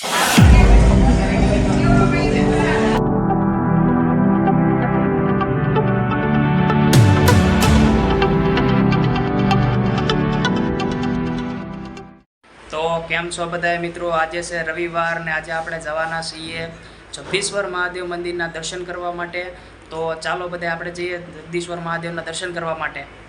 તો કેમ છો બધા મિત્રો? આજે છે રવિવાર ને આજે આપણે જવાના છીએ જગદીશ્વર મહાદેવ મંદિરના દર્શન કરવા માટે. તો ચાલો બધા આપણે જઈએ જગદીશ્વર મહાદેવના દર્શન કરવા માટે.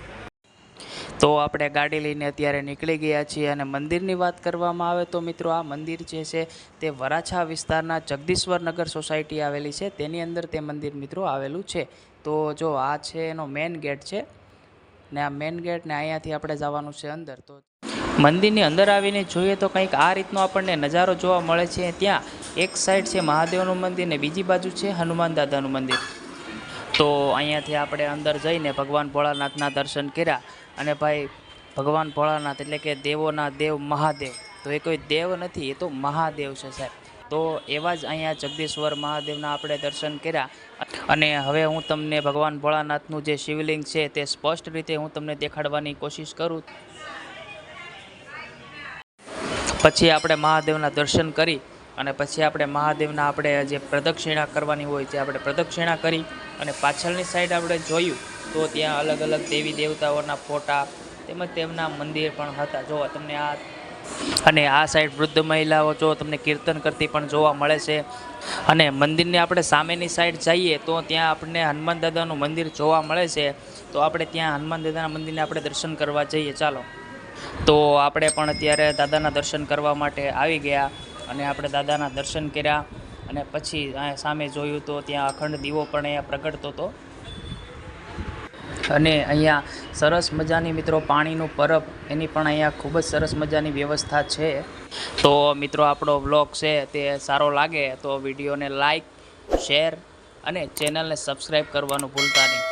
તો આપણે ગાડી લઈને અત્યારે નીકળી ગયા છીએ અને મંદિરની વાત કરવામાં આવે તો મિત્રો આ મંદિર જે છે તે વરાછા વિસ્તારના જગદીશ્વર નગર સોસાયટી આવેલી છે. તેની અંદર તે મંદિર મિત્રો આવેલું છે. તો જો આ છે એનો મેઇન ગેટ છે ને આ મેઇન ગેટ ને અહીંયાથી આપણે જવાનું છે અંદર. તો મંદિરની અંદર આવીને જોઈએ તો કંઈક આ રીતનો આપણને નજારો જોવા મળે છે. ત્યાં એક સાઈડ છે મહાદેવનું મંદિર ને બીજી બાજુ છે હનુમાન દાદાનું મંદિર. તો અહીંયાથી આપણે અંદર જઈને ભગવાન ભોળાનાથના દર્શન કર્યા. અને ભાઈ, ભગવાન ભોળાનાથ એટલે કે દેવોના દેવ મહાદેવ. તો એ કોઈ દેવ નથી, એ તો મહાદેવ છે સાહેબ. તો એવા જ અહીંયા જગદીશ્વર મહાદેવના આપણે દર્શન કર્યા. અને હવે હું તમને ભગવાન ભોળાનાથનું જે શિવલિંગ છે તે સ્પષ્ટ રીતે હું તમને દેખાડવાની કોશિશ કરું. પછી આપણે મહાદેવના દર્શન કરી. અને પછી આપણે મહાદેવના આપણે જે પ્રદક્ષિણા કરવાની હોય તે આપણે પ્રદક્ષિણા કરી અને પાછળની સાઈડ આપણે જોયું તો ત્યાં અલગ અલગ દેવી દેવતાઓના ફોટા તેમજ તેમના મંદિર પણ હતા. જો તમને આ અને આ સાઈડ વૃદ્ધ મહિલાઓ જો તમને કીર્તન કરતી પણ જોવા મળે છે. અને મંદિરની આપણે સામેની સાઈડ જઈએ તો ત્યાં આપણને હનુમાન દાદાનું મંદિર જોવા મળે છે. તો આપણે ત્યાં હનુમાન દાદાના મંદિરને આપણે દર્શન કરવા જઈએ. ચાલો. તો આપણે પણ અત્યારે દાદાના દર્શન કરવા માટે આવી ગયા. અને આપણે દાદાના દર્શન કર્યા અને પછી સામે જોયું તો ત્યાં અખંડ દીવો પણ અહીંયા પ્રગટતો હતો. અને અહીંયા સરસ મજાની મિત્રો પાણીનું પરબ, એની પણ અહીંયા ખૂબ જ સરસ મજાની વ્યવસ્થા છે. તો મિત્રો આપણો વ્લોગ છે તે સારો લાગે તો વિડીયોને લાઈક, શેર અને ચેનલને સબસ્ક્રાઈબ કરવાનું ભૂલતા નહીં.